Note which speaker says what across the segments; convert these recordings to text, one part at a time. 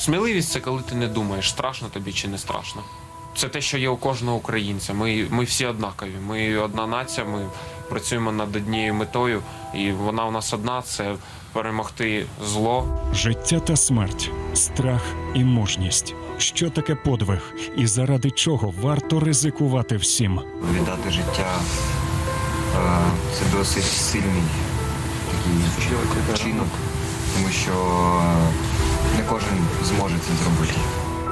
Speaker 1: Сміливість це коли ти не думаєш, страшно тобі чи не страшно. Це те, що є у кожного українця. Ми, ми всі однакові. Ми одна нація, ми працюємо над однією метою, і вона у нас одна це перемогти зло.
Speaker 2: Життя та смерть, страх і мужність. Що таке подвиг, і заради чого варто ризикувати всім?
Speaker 3: віддати життя е, це досить сильний такий вчинок, тому що не кожен зможе це зробити.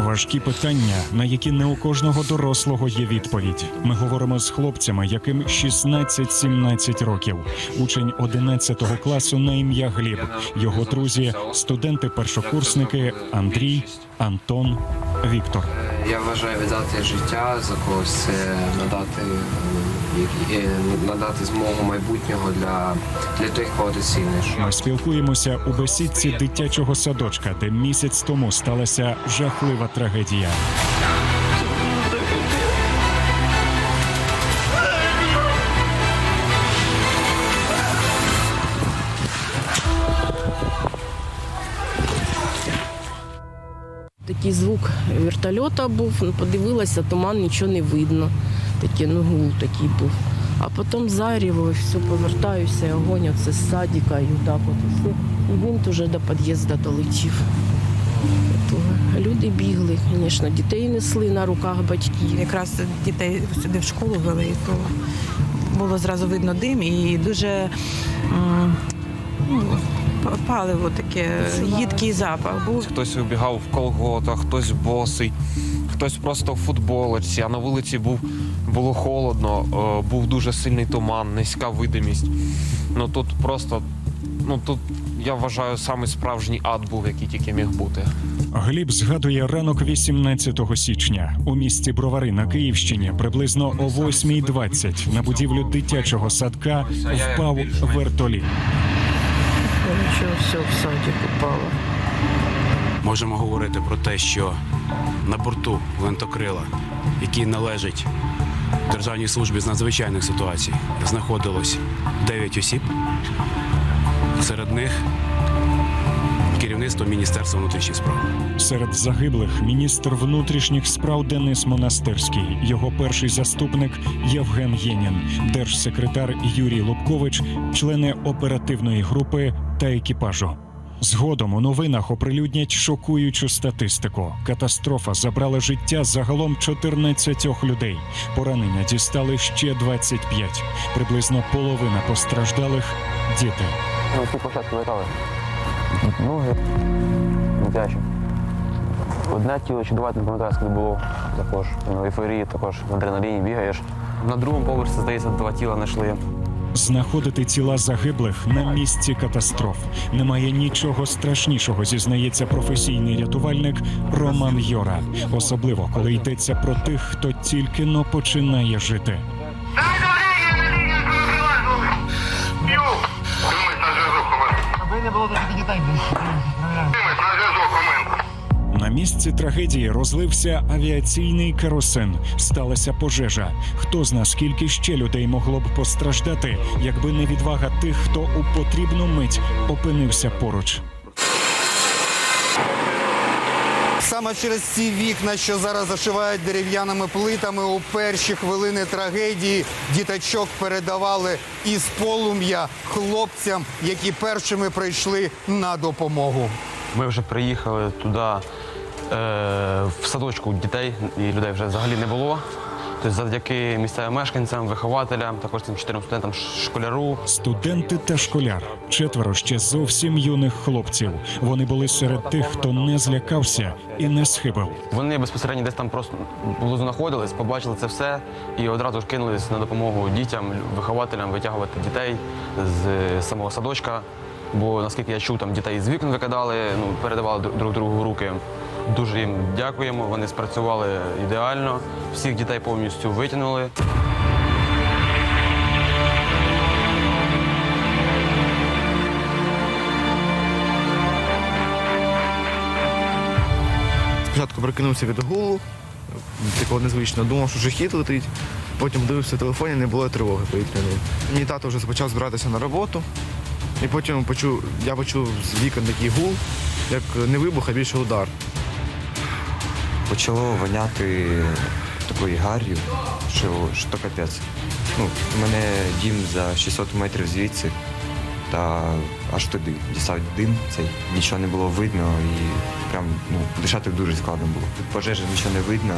Speaker 2: Важкі питання, на які не у кожного дорослого є відповідь. Ми говоримо з хлопцями, яким 16-17 років. Учень 11 класу на ім'я Гліб. Його друзі, студенти-першокурсники Андрій, Антон, Віктор.
Speaker 4: Я вважаю віддати життя за когось це надати, е, е, надати змогу майбутнього для, для тих, кого ти ціниш.
Speaker 2: Ми спілкуємося у бесідці дитячого садочка, де місяць тому сталася жахлива трагедія.
Speaker 5: Такий звук вертольота був, ну, подивилася, туман, нічого не видно. Такий, ну гул такий був. А потім заріво, все, повертаюся, і огонь оце з садика, і так от все. І він вже до під'їзду долетів. То Люди бігли, звісно, дітей несли на руках батьків.
Speaker 6: Якраз дітей сюди в школу вели, то було зразу видно дим і дуже ну, паливо таке, їдкий запах був.
Speaker 1: Хтось вибігав в колготах, хтось босий, хтось просто в футболочці, а на вулиці був, було холодно, е, був дуже сильний туман, низька видимість. Ну тут просто, ну тут я вважаю, самий справжній ад був, який тільки міг бути.
Speaker 2: Гліб згадує ранок 18 січня у місті Бровари на Київщині. Приблизно о 8.20 на будівлю дитячого садка впав вертоліт.
Speaker 5: Нічого, все в садик упало.
Speaker 7: Можемо говорити про те, що на борту винтокрила, який належить Державній службі з надзвичайних ситуацій, знаходилось 9 осіб. Серед них керівництво Міністерства внутрішніх справ.
Speaker 2: Серед загиблих міністр внутрішніх справ Денис Монастирський, його перший заступник Євген Єнін, держсекретар Юрій Лубкович, члени оперативної групи та екіпажу. Згодом у новинах оприлюднять шокуючу статистику. Катастрофа забрала життя загалом 14 людей. Поранення дістали ще 25. Приблизно половина постраждалих діти.
Speaker 8: На цій площадці летали. Ноги дитячі. Одне тіло чи два, не пам'ятаю, скільки було. Також в ейфорії, також в адреналіні бігаєш. На другому поверсі, здається, два тіла знайшли.
Speaker 2: Знаходити тіла загиблих на місці катастроф. Немає нічого страшнішого, зізнається професійний рятувальник Роман Йора, особливо коли йдеться про тих, хто тільки но починає жити. На місці трагедії розлився авіаційний керосин. Сталася пожежа. Хто зна, скільки ще людей могло б постраждати, якби не відвага тих, хто у потрібну мить опинився поруч.
Speaker 9: Саме через ці вікна, що зараз зашивають дерев'яними плитами, у перші хвилини трагедії діточок передавали із полум'я хлопцям, які першими прийшли на допомогу.
Speaker 8: Ми вже приїхали туди в садочку дітей і людей вже взагалі не було. Тобто завдяки місцевим мешканцям, вихователям, також цим чотирьом студентам школяру.
Speaker 2: Студенти та школяр четверо ще зовсім юних хлопців. Вони були серед тих, хто не злякався і не схибив.
Speaker 8: Вони безпосередньо десь там просто поблизу знаходились, побачили це все і одразу ж кинулись на допомогу дітям, вихователям витягувати дітей з е, самого садочка. Бо наскільки я чув, там дітей з вікон викидали, ну передавали друг другу руки. Дуже їм дякуємо. Вони спрацювали ідеально. Всіх дітей повністю витягнули.
Speaker 10: Спочатку прокинувся від гулу, такого незвично, думав, що жахіт летить. Потім дивився в телефоні, не було тривоги повітряної. Мій тато вже почав збиратися на роботу, і потім почув, я почув з вікон такий гул, як не вибух, а більше удар.
Speaker 3: Почало воняти такою гар'ю, що, що капець. Ну, у мене дім за 600 метрів звідси, та аж туди дістав дим цей, нічого не було видно і прям ну, дишати дуже складно було. Пожежі нічого не видно,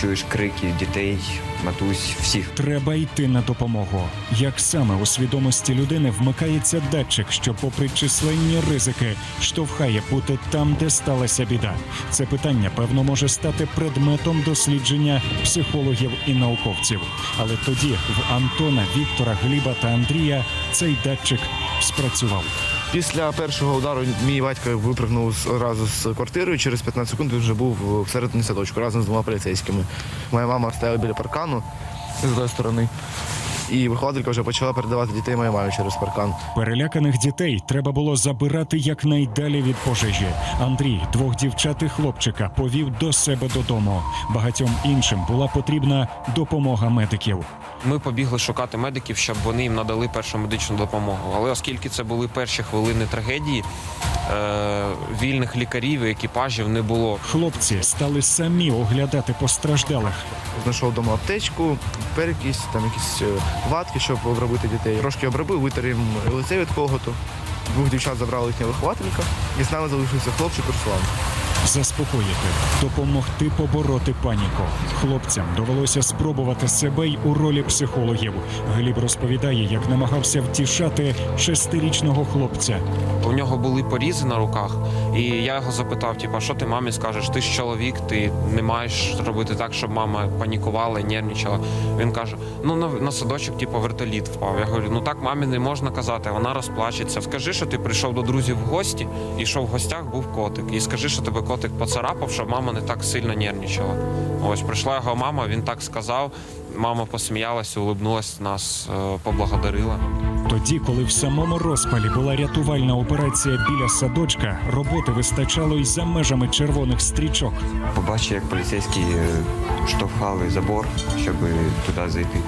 Speaker 3: чуєш крики дітей, матусь, всіх.
Speaker 2: Треба йти на допомогу. Як саме у свідомості людини вмикається датчик, що, попри численні ризики, штовхає бути там, де сталася біда? Це питання, певно, може стати предметом дослідження психологів і науковців. Але тоді в Антона, Віктора, Гліба та Андрія цей датчик спрацював.
Speaker 10: Після першого удару мій батько випрыгнув одразу з квартири. Через 15 секунд він вже був всередині садочку разом з двома поліцейськими. Моя мама стояла біля паркану з тої сторони. І вихователька вже почала передавати дітей моїй мамі через паркан.
Speaker 2: Переляканих дітей треба було забирати якнайдалі від пожежі. Андрій, двох дівчат і хлопчика, повів до себе додому. Багатьом іншим була потрібна допомога медиків.
Speaker 1: Ми побігли шукати медиків, щоб вони їм надали першу медичну допомогу. Але оскільки це були перші хвилини трагедії, е- вільних лікарів і екіпажів не було.
Speaker 2: Хлопці стали самі оглядати постраждалих.
Speaker 10: Знайшов вдома аптечку, перекись, там якісь е, ватки, щоб обробити дітей. Трошки обробив, витер їм лице від коготу. Двох дівчат забрали їхня вихователька, і з нами залишився хлопчик Руслан.
Speaker 2: Заспокоїти, допомогти побороти паніку. Хлопцям довелося спробувати себе й у ролі психологів. Гліб розповідає, як намагався втішати шестирічного хлопця.
Speaker 1: У нього були порізи на руках, і я його запитав: типу, що ти мамі скажеш? Ти ж чоловік, ти не маєш робити так, щоб мама панікувала і нервничала. Він каже: ну на, на садочок, типу, вертоліт впав. Я говорю, ну так мамі не можна казати, вона розплачеться. Скажи, що ти прийшов до друзів в гості, і що в гостях був котик. І скажи, що тебе котик поцарапав, щоб мама не так сильно нервничала. Ось прийшла його мама, він так сказав. Мама посміялася, улибнулась, нас е, поблагодарила.
Speaker 2: Тоді, коли в самому розпалі була рятувальна операція біля садочка, роботи вистачало й за межами червоних стрічок.
Speaker 3: Побачив, як поліцейські е, штовхали забор, щоб туди зайти.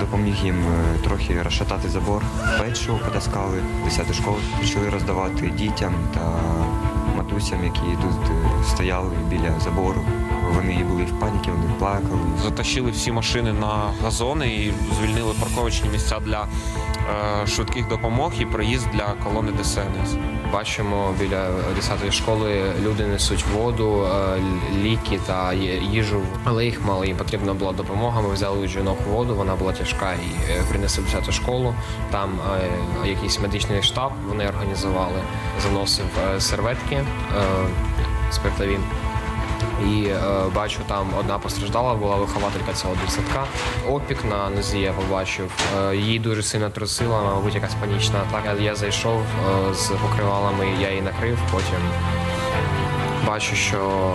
Speaker 3: Допоміг їм е, трохи розшатати забор. Печиво потаскали, 10 школу почали роздавати дітям та матусям, які тут е, стояли біля забору. Вони були в паніці, вони плакали.
Speaker 1: затащили всі машини на газони і звільнили парковочні місця для е, швидких допомог і проїзд для колони ДСНС.
Speaker 4: Бачимо біля 10-ї школи люди несуть воду, е, ліки та їжу, але їх мало. Їм потрібна була допомога. Ми взяли у жінок воду, вона була тяжка і е, принесли в 10-ту школу. Там е, якийсь медичний штаб вони організували, заносив серветки е, спиртові. І е, бачу, там одна постраждала, була вихователька цього дитсадка. Опік на нозі я побачив. Е, її дуже сильно трусила, мабуть, якась панічна атака. Я зайшов е, з покривалами, я її накрив. Потім бачу, що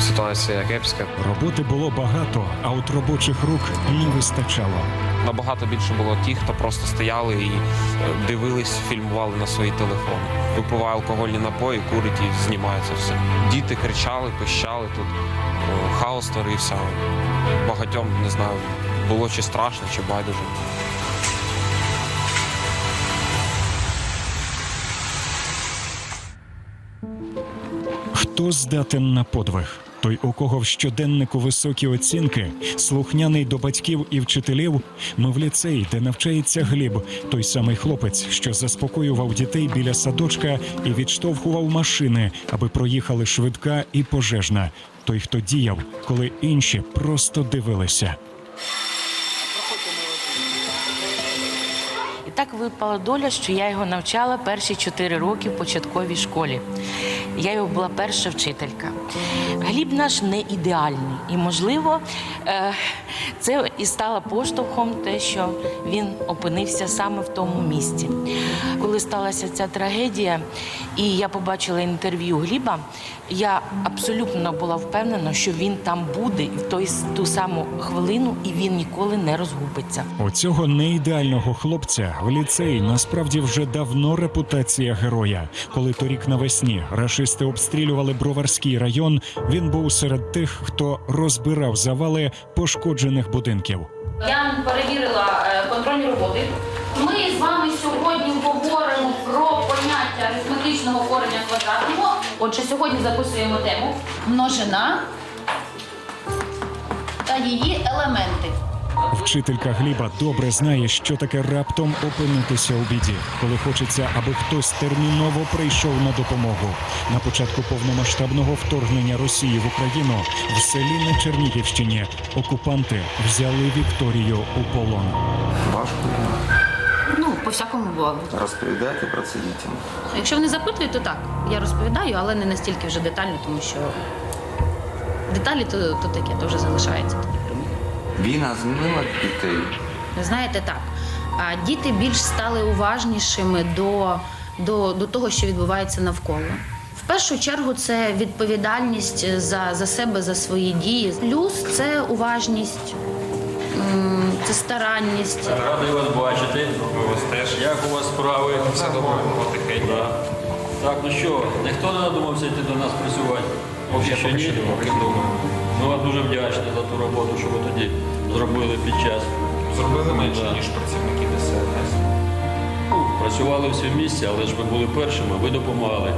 Speaker 4: ситуація кепська.
Speaker 2: Роботи було багато, а от робочих рук не вистачало.
Speaker 1: Набагато більше було тих, хто просто стояли і е, дивились, фільмували на свої телефони. Випиває алкогольні напої, курить і знімає це все. Діти кричали, пищали тут, е, хаос творився. Багатьом не знаю, було чи страшно, чи байдуже.
Speaker 2: Хто здатен на подвиг? Той, у кого в щоденнику високі оцінки, слухняний до батьків і вчителів, ми в ліцеї, де навчається Гліб, той самий хлопець, що заспокоював дітей біля садочка і відштовхував машини, аби проїхали швидка і пожежна. Той, хто діяв, коли інші просто дивилися.
Speaker 11: Так випала доля, що я його навчала перші чотири роки в початковій школі. Я його була перша вчителька. Гліб наш не ідеальний. І, можливо, е, це і стало поштовхом те, що він опинився саме в тому місці. Коли сталася ця трагедія, і я побачила інтерв'ю Гліба, я абсолютно була впевнена, що він там буде в той, ту саму хвилину, і він ніколи не розгубиться.
Speaker 2: У цього неідеального хлопця в ліцеї насправді вже давно репутація героя. Коли торік навесні рашисти обстрілювали Броварський район, він був серед тих, хто розбирав завали пошкоджених будинків.
Speaker 12: Я перевірила е, контрольні роботи. Ми з вами сьогодні говоримо про поняття арифметичного корення квадратного. Отже, сьогодні записуємо тему множина та її елементи.
Speaker 2: Вчителька Гліба добре знає, що таке раптом опинитися у біді, коли хочеться, аби хтось терміново прийшов на допомогу. На початку повномасштабного вторгнення Росії в Україну в селі на Чернігівщині окупанти взяли Вікторію у полон.
Speaker 12: Важко Ну, по всякому бувало.
Speaker 3: Розповідайте про це дітям.
Speaker 12: Якщо вони запитують, то так. Я розповідаю, але не настільки вже детально, тому що деталі то, то таке, то вже залишається.
Speaker 3: Війна змінила дітей.
Speaker 12: Знаєте, так. Діти більш стали уважнішими до, до, до того, що відбувається навколо. В першу чергу це відповідальність за, за себе, за свої дії. Плюс це уважність, це старанність.
Speaker 13: Радий вас бачити.
Speaker 1: вас теж.
Speaker 13: Як у вас справи?
Speaker 1: Все добре, потихеньку.
Speaker 13: Так, ну що, ніхто не надумався йти до нас працювати? Поки що ні. Ми вам дуже вдячні за ту роботу, що ви тоді зробили під час.
Speaker 1: Зробили менше,
Speaker 13: Да.
Speaker 1: ніж працівники ДСНС.
Speaker 13: Ну, працювали всі в місті, але ж ви були першими, ви допомагали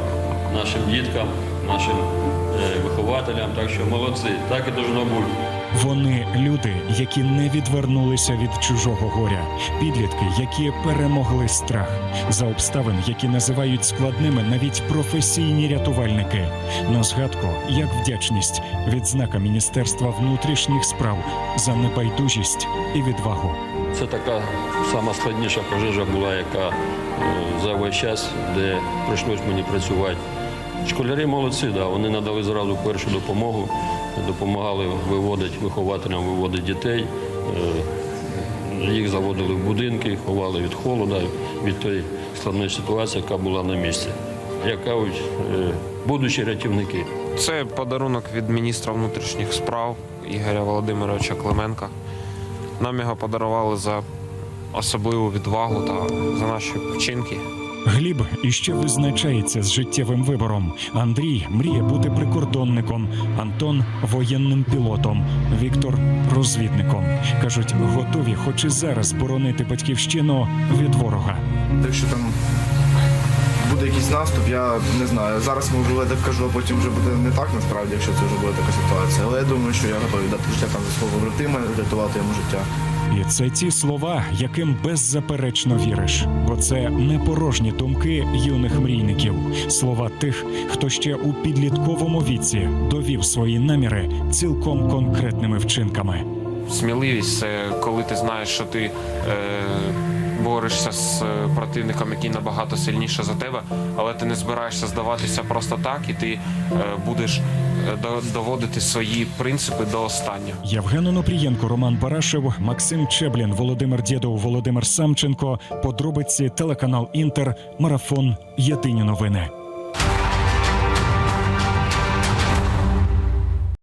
Speaker 13: нашим діткам, нашим е, вихователям. Так що молодці, так і должно бути.
Speaker 2: Вони люди, які не відвернулися від чужого горя, підлітки, які перемогли страх за обставин, які називають складними навіть професійні рятувальники. На згадку, як вдячність, відзнака Міністерства внутрішніх справ за небайдужість і відвагу.
Speaker 13: Це така сама складніша пожежа була, яка е, за весь час, де прийшлось мені працювати. Школярі молодці, да, вони надали зразу першу допомогу, допомагали виводити вихователям, виводити дітей. Е, Їх заводили в будинки, ховали від холоду, від тої складної ситуації, яка була на місці. Як кажуть, е, будучі рятівники.
Speaker 1: Це подарунок від міністра внутрішніх справ Ігоря Володимировича Клименка. Нам його подарували за особливу відвагу та за наші вчинки.
Speaker 2: Гліб іще визначається з життєвим вибором. Андрій мріє бути прикордонником, Антон воєнним пілотом, Віктор розвідником. кажуть, готові, хоч і зараз боронити батьківщину від ворога.
Speaker 10: Якщо там буде якийсь наступ, я не знаю. Зараз можу так кажу, а потім вже буде не так насправді, якщо це вже буде така ситуація. Але я думаю, що я готовий дати життя там за свого побратима, рятувати йому життя.
Speaker 2: І це ті слова, яким беззаперечно віриш, бо це не порожні думки юних мрійників, слова тих, хто ще у підлітковому віці довів свої наміри цілком конкретними вчинками.
Speaker 1: Сміливість це коли ти знаєш, що ти е, борешся з е, противником, який набагато сильніше за тебе, але ти не збираєшся здаватися просто так, і ти е, будеш доводити свої принципи до останнього.
Speaker 2: Євген Онопрієнко, Роман Барашев, Максим Чеблін, Володимир Дєдов, Володимир Самченко. Подробиці телеканал Інтер. Марафон. Єдині новини.